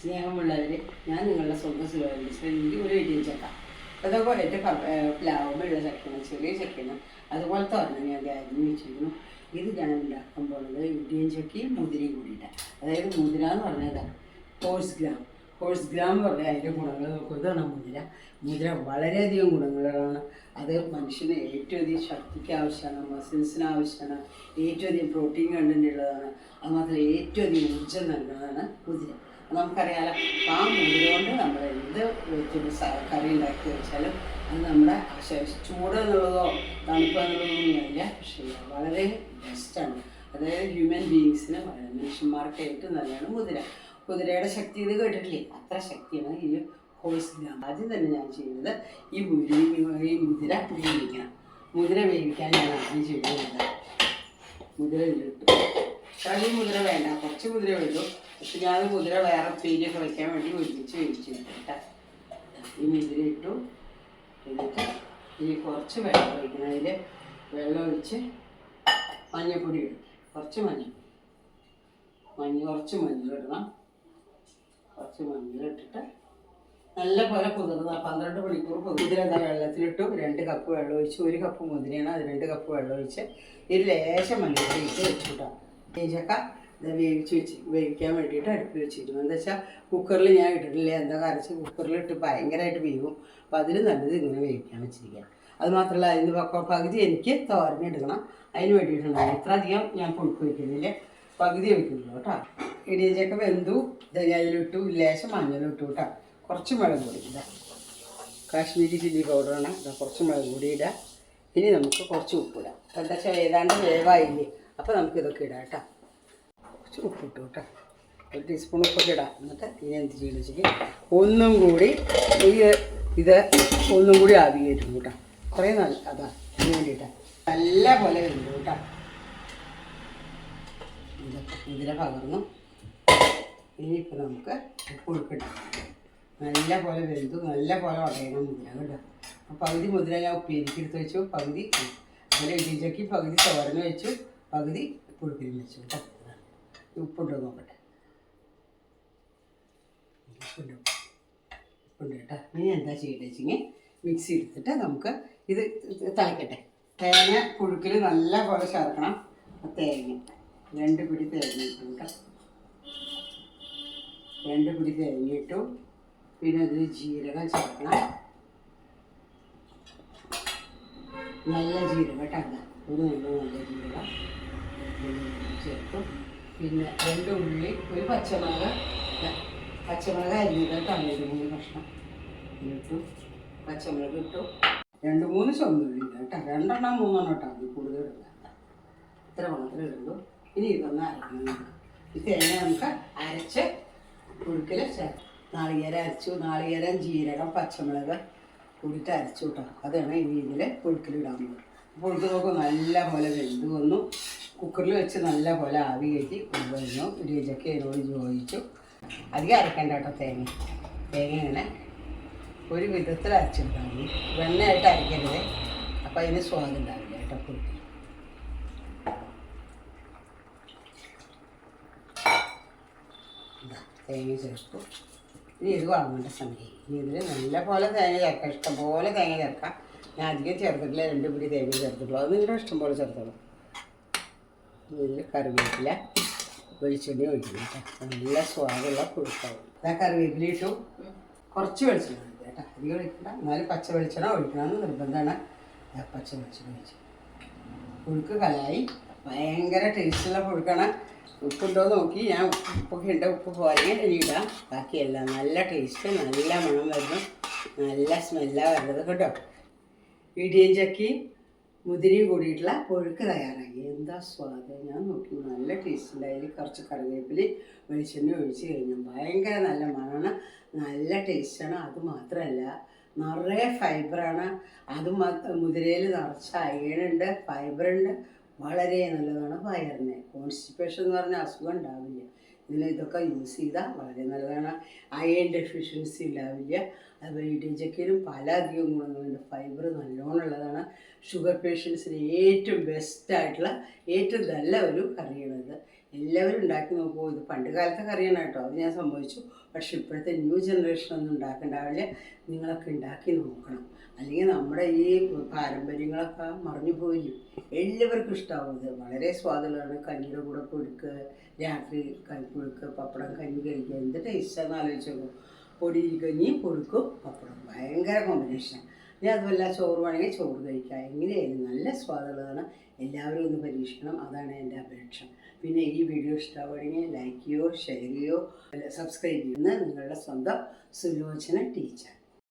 സ്നേഹമുള്ളവർ ഞാൻ നിങ്ങളുടെ സ്വന്തം സുഖമായിട്ട് എനിക്ക് ഒരു വീഡിയോ ചേക്കാം. അതേപോലെ എന്റെ പ്ലാവുമുള്ള ചക്കയാണ് ചെറിയ ചക്കയാണ് അതുപോലത്തെ ഒരെണ്ണം ഞാൻ അരിഞ്ഞ് വെച്ചിരുന്നു ഇത് ഞാൻ ഉണ്ടാക്കാൻ പോകുന്നത് ഇടിയൻ ചക്കയും മുതിരയും കൂടിയിട്ടാണ് അതായത് മുതിര എന്ന് പറഞ്ഞത് ഹോഴ്സ് ഗ്രാം ഹോഴ്സ് ഗ്രാം പറഞ്ഞാൽ അതിന്റെ ഗുണങ്ങൾ നോക്കും. ഇതാണ് മുതിര മുതിര വളരെയധികം ഗുണങ്ങളാണ് അത് മനുഷ്യന് ഏറ്റവും അധികം ശക്തിക്ക് ആവശ്യമാണ് മസിൽസിന് ആവശ്യമാണ് ഏറ്റവും അധികം പ്രോട്ടീൻ കണ്ടന്റ് ഉള്ളതാണ്. അത് മാത്രമല്ല ഏറ്റവും അധികം ഊർജം നൽകുന്നതാണ് മുതിര നമുക്കറിയാലോ ആ മുടികൊണ്ട് നമ്മൾ എന്ത് വെച്ചൊരു സ- കറി ഉണ്ടാക്കി വെച്ചാലും അത് നമ്മുടെ ചൂട് എന്നുള്ളതോ തണുപ്പ് എന്നുള്ളതൊന്നുമില്ല പക്ഷേ വളരെ ബെസ്റ്റാണ് അതായത് ഹ്യൂമൻ ബീങ്സിന് മനുഷ്യന്മാർക്ക് ഏറ്റവും നല്ലതാണ് കുതിര കുതിരയുടെ ശക്തി ഇത് കേട്ടിട്ടില്ലേ? അത്ര ശക്തിയാണ് ഈ ഗ്രാം ആദ്യം തന്നെ ഞാൻ ചെയ്യുന്നത് ഈ മുരി ഈ മുതിര വേവിക്കണം. മുതിര വേവിക്കാൻ ഞാൻ ആദ്യം ചെയ്യുന്നത്. മുതിര ഇതിലിട്ടു കളി മുതിര വേണ്ട. കുറച്ച് മുതിര വേണ്ടു. പക്ഷെ ഞാൻ കുതിര വേറെ പേരിയൊക്കെ വെക്കാൻ വേണ്ടി ഒരുമിച്ച് വേവിച്ചു കേട്ടോ ഈ മുതിര ഇട്ടു. എന്നിട്ട് ഇനി കുറച്ച് വെള്ളം ഒഴിക്കണം. അതിൽ വെള്ളം ഒഴിച്ച് മഞ്ഞൾപ്പൊടി ഇടും കുറച്ച് മഞ്ഞൾ മഞ്ഞ കുറച്ച് മഞ്ഞൾ ഇടണം. കുറച്ച് മഞ്ഞൾ ഇട്ടിട്ട് നല്ല പോലെ കുതിർന്ന. പന്ത്രണ്ട് മണിക്കൂർ കുതിര എന്താ വെള്ളത്തിലിട്ടു. രണ്ട് കപ്പ് വെള്ളം ഒഴിച്ച്. ഒരു കപ്പ് മുതിരയാണ് അത് രണ്ട് കപ്പ് വെള്ളം ഒഴിച്ച് ഒരു ലേശം മഞ്ഞൾ ഇട്ട് വെച്ചിട്ടാണ് തേച്ചക്ക ഇത് വേവിച്ച് വെച്ച് വേവിക്കാൻ വേണ്ടിയിട്ട് അടുപ്പിൽ വെച്ചിരുന്നു. എന്താ വെച്ചാൽ കുക്കറിൽ ഞാൻ ഇട്ടിട്ടില്ല. എന്താ കരച്ച് കുക്കറിലിട്ട് ഭയങ്കരമായിട്ട് വേവും. അപ്പോൾ അതിൽ നല്ലത് ഇങ്ങനെ വേവിക്കാൻ വെച്ചിരിക്കുക അത് മാത്രമല്ല അതിന് പകുതി എനിക്ക് തോരഞ്ഞെടുക്കണം അതിന് വേണ്ടിയിട്ടുണ്ടാകും ഇത്ര അധികം ഞാൻ പുഴുക്ക് വയ്ക്കുന്നില്ല പകുതി വയ്ക്കുന്നുള്ളൂ കേട്ടോ. ഇടിയച്ചൊക്കെ വെന്തു. അതിലിട്ടു. ലേശം മഞ്ഞളിട്ടു കേട്ടോ. കുറച്ച് മുളക് പൊടി ഇടാം. കാശ്മീരി ചില്ലി പൗഡറാണ് ഇതാ കുറച്ച് മുളക് പൊടി ഇടാം. ഇനി നമുക്ക് കുറച്ച് ഉപ്പിടാം എന്താ വെച്ചാൽ ഏതാണ്ട് വേവായില്ലേ. അപ്പോൾ നമുക്കിതൊക്കെ ഇടാം കേട്ടോ. കുറച്ച് ഉപ്പിട്ടു കേട്ടോ. ഒരു ടീസ്പൂൺ ഉപ്പൊക്കെ ഇടാം. എന്നിട്ട് ഇനി എന്ത് ചെയ്യുന്നത് വെച്ചെങ്കിൽ ഒന്നും കൂടി ഈ ഇത് ഒന്നും കൂടി ആവി കയറ്റും കേട്ടോ. കുറേ നല്ല അതാ അതിന് വേണ്ടിയിട്ടാണ് നല്ല പോലെ വരുന്നു കേട്ടോ. ഇതൊക്കെ ഇതിലെ പകർന്നു. ഇനിയിപ്പോൾ നമുക്ക് ഉപ്പ് ഉപ്പൊഴുക്കിടാം നല്ല പോലെ വെന്തു നല്ല പോലെ ഉടയണം മുതിര കേട്ടോ. അപ്പോൾ പകുതി മുതിര ഞാൻ ഉപ്പേരിക്ക് എടുത്ത് വെച്ചു. പകുതി അതിൽ ഇടിച്ചക്കി പകുതി തോരന് വെച്ചു. പകുതി പുഴുക്കിലും വെച്ചു കേട്ടോ. ഉപ്പുണ്ടോ നോക്കട്ടെ. ഉപ്പുണ്ട് ഉപ്പുണ്ട് കേട്ടോ. ഇനി എന്താ ചെയ്യേണ്ടത് വെച്ചെങ്കിൽ മിക്സി എടുത്തിട്ട് നമുക്ക് ഇത് തിളയ്ക്കട്ടെ തേങ്ങ പുഴുക്കിൽ നല്ല പോലെ ചേർക്കണം തേങ്ങ. രണ്ട് പിടി തേങ്ങ ഇട്ടു രണ്ട് പിടി തേങ്ങ ഇട്ടു. പിന്നെ അതിൽ ജീരകം ചേർക്കണം. നല്ല ജീരകം കേട്ടോ ഒരു നല്ല നല്ല ജീരകം. ചേർത്തു പിന്നെ രണ്ട് ഉള്ളി ഒരു പച്ചമുളക് പച്ചമുളക് അരിഞ്ഞിട്ട് ഒരു മൂന്ന് കഷ്ണം ഇട്ടു. പച്ചമുളക് ഇട്ടു. രണ്ട് മൂന്ന് ചുവന്നുള്ളി ഇല്ല കേട്ടോ. രണ്ടെണ്ണം മൂന്നെണ്ണം ഇട്ടാൽ മതി കൂടുതൽ ഇടില്ല ഇത്ര മാത്രമേ ഇടുള്ളൂ. ഇനി ഇതൊന്ന് അരക്കണം. ഈ തേങ്ങ നമുക്ക് അരച്ച് ചേർക്കാം നാളികേരം അരച്ചു. നാളികേരം ജീരകം പച്ചമുളക് കൂടിയിട്ട് അരച്ചു കേട്ടോ. അതാണ് ഇനി ഇതിൽ പുഴുക്കിലിടാൻ പോകുന്നത്. പുഴുക്ക് നോക്കും നല്ല പോലെ വെന്ത് വന്നു. കുക്കറിൽ വെച്ച് നല്ല പോലെ ആവി കയറ്റി കൊണ്ടുവന്നു ഇടിയച്ചൊക്കെ അതിനോട് ചോദിച്ചു അധികം അരക്കണ്ട കേട്ടോ തേങ്ങ. തേങ്ങ ഇങ്ങനെ ഒരു വിധത്തിൽ അരച്ചെടുത്താൽ മതി. വെണ്ണയായിട്ട് അരക്കരുത്. അപ്പോൾ അതിന് സ്വാദം ഉണ്ടാവില്ല കേട്ടോ പുഴുക്ക് തേങ്ങ ചേർക്കും. ഇനി ഇത് വളർന്നേണ്ട സമയം. ഇനി ഇതിൽ നല്ല പോലെ തേങ്ങ ചേർക്കാം. ഇഷ്ടംപോലെ തേങ്ങ ചേർക്കാം. ഞാൻ അധികം ചേർത്തിട്ടില്ല രണ്ട് പിടി തേങ്ങ ചേർത്തിട്ടുള്ളൂ. അത് നിങ്ങളുടെ ഇഷ്ടം പോലെ ചേർത്തോളൂ. ഇതിൽ കറിവേപ്പില വെളിച്ചെണ്ണ ഒഴിക്കണം കേട്ടോ. നല്ല സ്വാദുള്ള പുഴുക്കാവും ഞാൻ കറിവേപ്പില ഇട്ടു. കുറച്ച് വെളിച്ചെണ്ണ ഒഴിക്കുക കേട്ടോ. അധികം ഒഴിക്കണ്ട. എന്നാലും പച്ച വെളിച്ചെണ്ണ ഒഴിക്കണമെന്ന് നിർബന്ധമാണ്. ഞാൻ പച്ച വെളിച്ചെണ്ണ ഒഴിച്ചു. പുഴുക്ക് കലായി. ഭയങ്കര ടേസ്റ്റുള്ള പുഴുക്കാണ്. ഉപ്പുണ്ടോ നോക്കി. ഞാൻ ഉപ്പൊക്കെ ഉണ്ട്. ഉപ്പ് പോലെ ഇടാം. ബാക്കിയെല്ലാം നല്ല ടേസ്റ്റ് നല്ല മണം വരുന്നു. നല്ല സ്മെല്ലാണ് വരുന്നത് കേട്ടോ. ഇടിയും ചക്കി മുതിരിയും കൂടിയിട്ടുള്ള പുഴുക്ക് തയ്യാറാക്കി. എന്താ സ്വാദം? ഞാൻ നോക്കി. നല്ല ടേസ്റ്റ് ഉണ്ടായി. കുറച്ച് കറിവേപ്പില വെളിച്ചെണ്ണ ഒഴിച്ച് കഴിഞ്ഞു. ഭയങ്കര നല്ല മണമാണ്. നല്ല ടേസ്റ്റാണ് അത് മാത്രമല്ല നിറയെ ഫൈബറാണ് അത് മുതിരയിൽ നിറച്ച് അയണുണ്ട് ഫൈബറുണ്ട് വളരെ നല്ലതാണ് വയറിന് കോൺസ്റ്റിപ്പേഷൻ എന്ന് പറഞ്ഞ അസുഖം ഉണ്ടാവില്ല. ഇതിൽ ഇതൊക്കെ യൂസ് ചെയ്താൽ വളരെ നല്ലതാണ്. അയൺ ഡെഫിഷ്യൻസി ഉണ്ടാവില്ല അതുപോലെ പല അധികം ഗുണങ്ങളുണ്ട്. ഫൈബർ നല്ലോണം ഉള്ളതാണ്. ഷുഗർ പേഷ്യൻസിന് ഏറ്റവും ബെസ്റ്റ് ആയിട്ടുള്ള ഏറ്റവും നല്ല ഒരു കറിയാണിത്. എല്ലാവരും ഉണ്ടാക്കി നോക്കൂ ഇത് പണ്ട് കാലത്തെ കറിയാണ് കേട്ടോ. അത് ഞാൻ സംഭവിച്ചു പക്ഷെ ഇപ്പോഴത്തെ ന്യൂ ജനറേഷൻ ഒന്നും ഉണ്ടാക്കണ്ടാവില്ല. നിങ്ങളൊക്കെ ഉണ്ടാക്കി നോക്കണം. അല്ലെങ്കിൽ നമ്മുടെ ഈ പാരമ്പര്യങ്ങളൊക്കെ മറഞ്ഞു പോയി എല്ലാവർക്കും ഇഷ്ടമാവും ഇത്. വളരെ സ്വാദുള്ളതാണ്. കഞ്ഞിയുടെ കൂടെ പുഴുക്ക് രാത്രി പുഴുക്ക് പപ്പടം കഞ്ഞി കഴിക്കുക. എന്ത് ടേസ്റ്റാന്ന് ആലോചിച്ചു പൊടി കഞ്ഞി പുഴുക്കും പപ്പടം. ഭയങ്കര കോമ്പിനേഷൻ ഇനി അതുമല്ല ചോറ് വേണമെങ്കിൽ ചോറ് കഴിക്കാം. എങ്ങനെയായാലും നല്ല സ്വാദുള്ളതാണ്. എല്ലാവരും ഒന്ന് പരീക്ഷിക്കണം. അതാണ് എന്റെ അപേക്ഷ. പിന്നെ ഈ വീഡിയോ ഇഷ്ടമാണെങ്കിൽ ലൈക്ക് ചെയ്യോ ഷെയർ ചെയ്യോ സബ്സ്ക്രൈബ് ചെയ്യുന്ന നിങ്ങളുടെ സ്വന്തം സുലോചന ടീച്ചർ